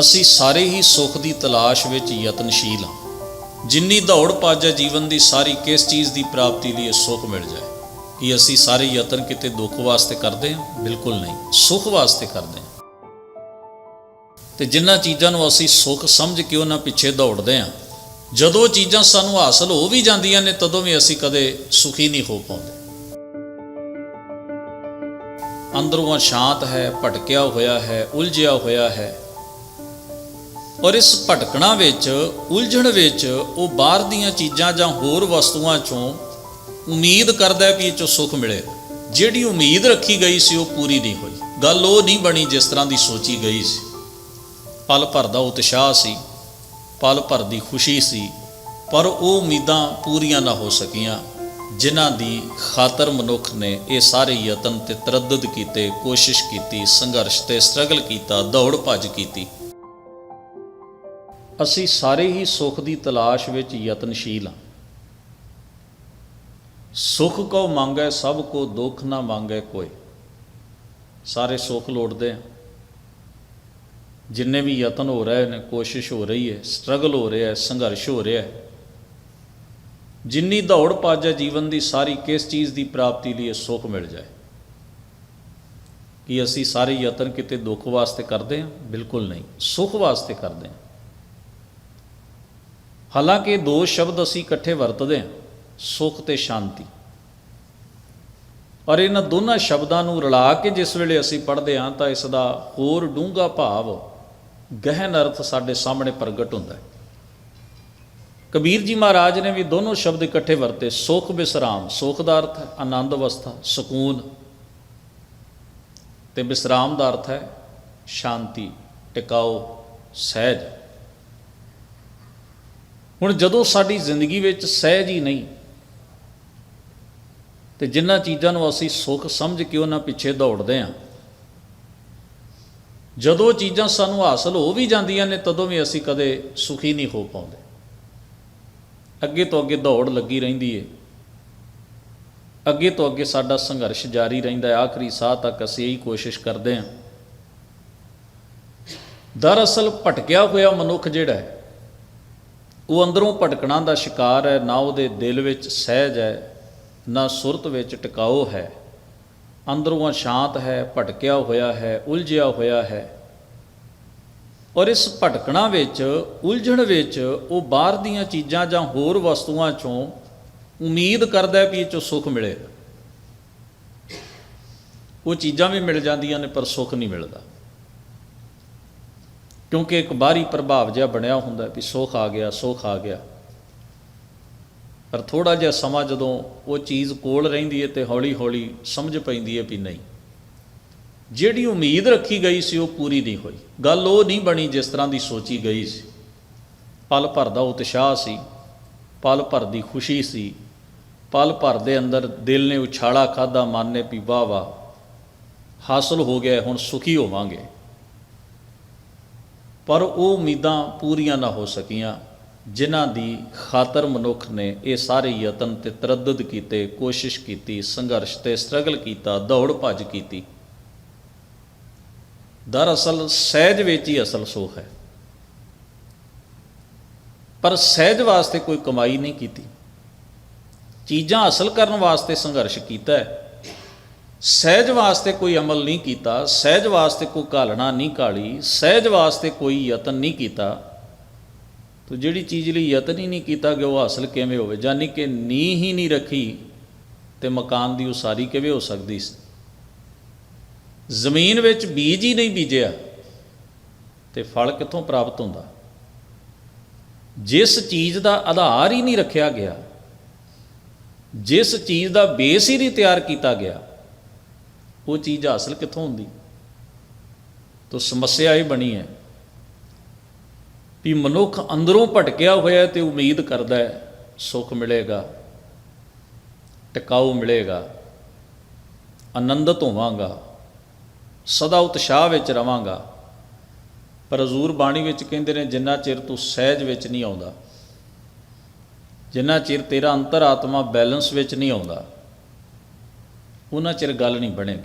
ਅਸੀਂ ਸਾਰੇ ਹੀ ਸੁੱਖ ਦੀ ਤਲਾਸ਼ ਵਿੱਚ ਯਤਨਸ਼ੀਲ ਹਾਂ। ਜਿੰਨੀ ਦੌੜ ਭੱਜ ਹੈ ਜੀਵਨ ਦੀ, ਸਾਰੀ ਕਿਸ ਚੀਜ਼ ਦੀ ਪ੍ਰਾਪਤੀ ਲਈ ਇਹ ਸੁੱਖ ਮਿਲ ਜਾਏ? ਕਿ ਅਸੀਂ ਸਾਰੇ ਯਤਨ ਕਿਤੇ ਦੁੱਖ ਵਾਸਤੇ ਕਰਦੇ ਹਾਂ? ਬਿਲਕੁਲ ਨਹੀਂ। ਸੁੱਖ ਵਾਸਤੇ ਕਰਦੇ ਹਾਂ। ਤੇ ਜਿਨ੍ਹਾਂ ਚੀਜ਼ਾਂ ਨੂੰ ਅਸੀਂ ਸੁੱਖ ਸਮਝ ਕੇ ਉਹਨਾਂ ਪਿੱਛੇ ਦੌੜਦੇ ਹਾਂ, ਜਦੋਂ ਚੀਜ਼ਾਂ ਸਾਨੂੰ ਹਾਸਲ ਹੋ ਵੀ ਜਾਂਦੀਆਂ ਨੇ, ਤਦੋਂ ਵੀ ਅਸੀਂ ਕਦੇ ਸੁਖੀ ਨਹੀਂ ਹੋ ਪਾਉਂਦੇ। ਅੰਦਰੋਂ ਸ਼ਾਂਤ ਹੈ, ਭਟਕਿਆ ਹੋਇਆ ਹੈ, ਉਲਝਿਆ ਹੋਇਆ ਹੈ ਔਰ ਇਸ ਭਟਕਣਾ ਵਿੱਚ, ਉਲਝਣ ਵਿੱਚ, ਉਹ ਬਾਹਰ ਦੀਆਂ ਚੀਜ਼ਾਂ ਜਾਂ ਹੋਰ ਵਸਤੂਆਂ ਚੋਂ ਉਮੀਦ ਕਰਦਾ ਵੀ ਇਹ ਚੋਂ ਸੁੱਖ ਮਿਲੇ। ਜਿਹੜੀ ਉਮੀਦ ਰੱਖੀ ਗਈ ਸੀ, ਉਹ ਪੂਰੀ ਨਹੀਂ ਹੋਈ। ਗੱਲ ਉਹ ਨਹੀਂ ਬਣੀ ਜਿਸ ਤਰ੍ਹਾਂ ਦੀ ਸੋਚੀ ਗਈ ਸੀ। ਪਲ ਭਰ ਦਾ ਉਤਸ਼ਾਹ ਸੀ, ਪਲ ਭਰ ਦੀ ਖੁਸ਼ੀ ਸੀ, ਪਰ ਉਹ ਉਮੀਦਾਂ ਪੂਰੀਆਂ ਨਾ ਹੋ ਸਕੀਆਂ, ਜਿਨ੍ਹਾਂ ਦੀ ਖਾਤਰ ਮਨੁੱਖ ਨੇ ਇਹ ਸਾਰੇ ਯਤਨ ਤੇ ਤਰੱਦਦ ਕੀਤੇ, ਕੋਸ਼ਿਸ਼ ਕੀਤੀ, ਸੰਘਰਸ਼ ਤੇ ਸਟਰਗਲ ਕੀਤਾ, ਦੌੜ ਭੱਜ ਕੀਤੀ। ਅਸੀਂ ਸਾਰੇ ਹੀ ਸੁੱਖ ਦੀ ਤਲਾਸ਼ ਵਿੱਚ ਯਤਨਸ਼ੀਲ ਹਾਂ। ਸੁਖ ਕੋ ਮੰਗੈ, ਸਭ ਕੋ ਦੁੱਖ ਨਾ ਮੰਗੈ ਕੋਈ ਸਾਰੇ ਸੁੱਖ ਲੋੜਦੇ ਆ ਜਿੰਨੇ ਵੀ ਯਤਨ ਹੋ ਰਹੇ ਨੇ, ਕੋਸ਼ਿਸ਼ ਹੋ ਰਹੀ ਹੈ ਸਟਰਗਲ ਹੋ ਰਿਹਾ ਹੈ, ਸੰਘਰਸ਼ ਹੋ ਰਿਹਾ ਹੈ। ਜਿੰਨੀ ਦੌੜ ਭੱਜ ਹੈ ਜੀਵਨ ਦੀ, ਸਾਰੀ ਕਿਸ ਚੀਜ਼ ਦੀ ਪ੍ਰਾਪਤੀ ਲਈ ਇਹ ਸੁੱਖ ਮਿਲ ਜਾਏ? ਕਿ ਅਸੀਂ ਸਾਰੇ ਯਤਨ ਕਿਤੇ ਦੁੱਖ ਵਾਸਤੇ ਕਰਦੇ ਹਾਂ? ਬਿਲਕੁਲ ਨਹੀਂ। ਸੁੱਖ ਵਾਸਤੇ ਕਰਦੇ ਹਾਂ। ਹਾਲਾਂਕਿ ਦੋ ਸ਼ਬਦ ਅਸੀਂ ਇਕੱਠੇ ਵਰਤਦੇ ਹਾਂ, ਸੁੱਖ ਤੇ ਸ਼ਾਂਤੀ। ਔਰ ਇਹਨਾਂ ਦੋਨਾਂ ਸ਼ਬਦਾਂ ਨੂੰ ਰਲਾ ਕੇ ਜਿਸ ਵੇਲੇ ਅਸੀਂ ਪੜ੍ਹਦੇ ਹਾਂ ਤਾਂ ਇਸ ਦਾ ਹੋਰ ਡੂੰਘਾ ਭਾਵ ਗਹਿਨ ਅਰਥ ਸਾਡੇ ਸਾਹਮਣੇ ਪ੍ਰਗਟ ਹੁੰਦਾ ਹੈ। ਕਬੀਰ ਜੀ ਮਹਾਰਾਜ ਨੇ ਵੀ ਦੋਨੋਂ ਸ਼ਬਦ ਇਕੱਠੇ ਵਰਤੇ, ਸੁਖ ਵਿਸਰਾਮ ਸੁਖ ਦਾ ਅਰਥ ਹੈ ਆਨੰਦ ਅਵਸਥਾ, ਸਕੂਨ। ਤੇ ਵਿਸਰਾਮ ਦਾ ਅਰਥ ਹੈ ਸ਼ਾਂਤੀ, ਟਿਕਾਓ, ਸਹਿਜ। ਹੁਣ ਜਦੋਂ ਸਾਡੀ ਜ਼ਿੰਦਗੀ ਵਿੱਚ ਸਹਿਜ ਹੀ ਨਹੀਂ, ਤੇ ਜਿਨ੍ਹਾਂ ਚੀਜ਼ਾਂ ਨੂੰ ਅਸੀਂ ਸੁੱਖ ਸਮਝ ਕੇ ਉਹਨਾਂ ਪਿੱਛੇ ਦੌੜਦੇ ਹਾਂ, ਜਦੋਂ ਚੀਜ਼ਾਂ ਸਾਨੂੰ ਹਾਸਲ ਹੋ ਵੀ ਜਾਂਦੀਆਂ ਨੇ, ਤਦੋਂ ਵੀ ਅਸੀਂ ਕਦੇ ਸੁਖੀ ਨਹੀਂ ਹੋ ਪਾਉਂਦੇ। ਅੱਗੇ ਤੋਂ ਅੱਗੇ ਦੌੜ ਲੱਗੀ ਰਹਿੰਦੀ ਏ। ਅੱਗੇ ਤੋਂ ਅੱਗੇ ਸਾਡਾ ਸੰਘਰਸ਼ ਜਾਰੀ ਰਹਿੰਦਾ ਹੈ ਆਖਰੀ ਸਾਹ ਤੱਕ ਅਸੀਂ ਇਹੀ ਕੋਸ਼ਿਸ਼ ਕਰਦੇ ਹਾਂ। ਦਰਅਸਲ ਭਟਕਿਆ ਹੋਇਆ ਮਨੁੱਖ ਜਿਹੜਾ ਹੈ ਉਹ ਅੰਦਰੋਂ ਭਟਕਣਾ ਦਾ ਸ਼ਿਕਾਰ ਹੈ, ਨਾ ਉਹਦੇ ਦਿਲ ਵਿੱਚ ਸਹਿਜ ਹੈ, ਨਾ ਸੁਰਤ ਵਿੱਚ ਟਿਕਾਓ ਹੈ। ਅੰਦਰੋਂ ਸ਼ਾਂਤ ਹੈ, ਭਟਕਿਆ ਹੋਇਆ ਹੈ, ਉਲਝਿਆ ਹੋਇਆ ਹੈ। ਔਰ ਇਸ ਭਟਕਣਾ ਵਿੱਚ, ਉਲਝਣ ਵਿੱਚ ਉਹ ਬਾਹਰ ਦੀਆਂ ਚੀਜ਼ਾਂ ਜਾਂ ਹੋਰ ਵਸਤੂਆਂ ਚੋਂ ਉਮੀਦ ਕਰਦਾ ਵੀ ਇਹ ਚੋਂ ਸੁੱਖ ਮਿਲੇਗਾ। ਉਹ ਚੀਜ਼ਾਂ ਵੀ ਮਿਲ ਜਾਂਦੀਆਂ ਨੇ, ਪਰ ਸੁੱਖ ਨਹੀਂ ਮਿਲਦਾ। ਕਿਉਂਕਿ ਇੱਕ ਬਾਹਰੀ ਪ੍ਰਭਾਵ ਜਿਹਾ ਬਣਿਆ ਹੁੰਦਾ ਵੀ ਸੁੱਖ ਆ ਗਿਆ, ਸੁੱਖ ਆ ਗਿਆ। ਪਰ ਥੋੜਾ ਜਿਹਾ ਸਮਾਂ ਜਦੋਂ ਉਹ ਚੀਜ਼ ਕੋਲ ਰਹਿੰਦੀ ਹੈ ਤੇ ਹੌਲੀ ਹੌਲੀ ਸਮਝ ਪੈਂਦੀ ਹੈ ਵੀ ਨਹੀਂ। ਜਿਹੜੀ ਉਮੀਦ ਰੱਖੀ ਗਈ ਸੀ ਉਹ ਪੂਰੀ ਨਹੀਂ ਹੋਈ। ਗੱਲ ਉਹ ਨਹੀਂ ਬਣੀ ਜਿਸ ਤਰ੍ਹਾਂ ਦੀ ਸੋਚੀ ਗਈ ਸੀ। ਪਲ ਭਰ ਦਾ ਉਤਸ਼ਾਹ ਸੀ, ਪਲ ਭਰ ਦੀ ਖੁਸ਼ੀ ਸੀ, ਪਲ ਭਰ ਦੇ ਅੰਦਰ ਦਿਲ ਨੇ ਉਛਾਲਾ ਖਾਦਾ ਮਨ ਨੇ ਵੀ ਵਾਹ ਵਾਹ ਹਾਸਲ ਹੋ ਗਿਆ, ਹੁਣ ਸੁਖੀ ਹੋਵਾਂਗੇ। ਪਰ ਉਹ ਉਮੀਦਾਂ ਪੂਰੀਆਂ ਨਾ ਹੋ ਸਕੀਆਂ, ਜਿਨ੍ਹਾਂ ਦੀ ਖਾਤਰ ਮਨੁੱਖ ਨੇ ਇਹ ਸਾਰੇ ਯਤਨ ਤੇ ਤਰੱਦਦ ਕੀਤੇ, ਕੋਸ਼ਿਸ਼ ਕੀਤੀ, ਸੰਘਰਸ਼ ਤੇ ਸਟਰਗਲ ਕੀਤਾ, ਦੌੜ ਭੱਜ ਕੀਤੀ। ਦਰਅਸਲ ਸਹਿਜ ਵਿੱਚ ਹੀ ਅਸਲ ਸੁਖ ਹੈ। ਪਰ ਸਹਿਜ ਵਾਸਤੇ ਕੋਈ ਕਮਾਈ ਨਹੀਂ ਕੀਤੀ। ਚੀਜ਼ਾਂ ਅਸਲ ਕਰਨ ਵਾਸਤੇ ਸੰਘਰਸ਼ ਕੀਤਾ ਹੈ। ਸਹਿਜ ਵਾਸਤੇ ਕੋਈ ਅਮਲ ਨਹੀਂ ਕੀਤਾ, ਸਹਿਜ ਵਾਸਤੇ ਕੋਈ ਘਾਲਣਾ ਨਹੀਂ ਕਾਲੀ, ਸਹਿਜ ਵਾਸਤੇ ਕੋਈ ਯਤਨ ਨਹੀਂ ਕੀਤਾ, ਤੋ ਜਿਹੜੀ ਚੀਜ਼ ਲਈ ਯਤਨ ਹੀ ਨਹੀਂ ਕੀਤਾ ਕਿ ਉਹ ਹਾਸਲ ਕਿਵੇਂ ਹੋਵੇ ਜਾਨੀ ਕਿ ਨੀਂਹ ਹੀ ਨਹੀਂ ਰੱਖੀ ਤੇ ਮਕਾਨ ਦੀ ਉਸਾਰੀ ਕਿਵੇਂ ਹੋ ਸਕਦੀ ਸੀ। ਜ਼ਮੀਨ ਵਿੱਚ ਬੀਜ ਹੀ ਨਹੀਂ ਬੀਜਿਆ ਤੇ ਫਲ ਕਿੱਥੋਂ ਪ੍ਰਾਪਤ ਹੁੰਦਾ? ਜਿਸ ਚੀਜ਼ ਦਾ ਆਧਾਰ ਹੀ ਨਹੀਂ ਰੱਖਿਆ ਗਿਆ, ਜਿਸ ਚੀਜ਼ ਦਾ ਬੇਸ ਹੀ ਨਹੀਂ ਤਿਆਰ ਕੀਤਾ ਗਿਆ ਉਹ ਚੀਜ਼ ਹਾਸਲ ਕਿੱਥੋਂ ਹੁੰਦੀ? ਤੋ ਸਮੱਸਿਆ ਇਹ ਬਣੀ ਹੈ ਵੀ ਮਨੁੱਖ ਅੰਦਰੋਂ ਭਟਕਿਆ ਹੋਇਆ ਤੇ ਉਮੀਦ ਕਰਦਾ ਹੈ ਸੁੱਖ ਮਿਲੇਗਾ, ਟਿਕਾਊ ਮਿਲੇਗਾ, ਆਨੰਦਤ ਹੋਵਾਂਗਾ, ਸਦਾ ਉਤਸ਼ਾਹ ਵਿੱਚ ਰਵਾਂਗਾ। ਪਰ ਹਜ਼ੂਰ ਬਾਣੀ ਵਿੱਚ ਕਹਿੰਦੇ ਨੇ, ਜਿੰਨਾ ਚਿਰ ਤੂੰ ਸਹਿਜ ਵਿੱਚ ਨਹੀਂ ਆਉਂਦਾ, ਜਿੰਨਾ ਚਿਰ ਤੇਰਾ ਅੰਤਰ ਆਤਮਾ ਬੈਲੈਂਸ ਵਿੱਚ ਨਹੀਂ ਆਉਂਦਾ, ਉਹਨਾਂ ਚਿਰ ਗੱਲ ਨਹੀਂ ਬਣੇਗੀ।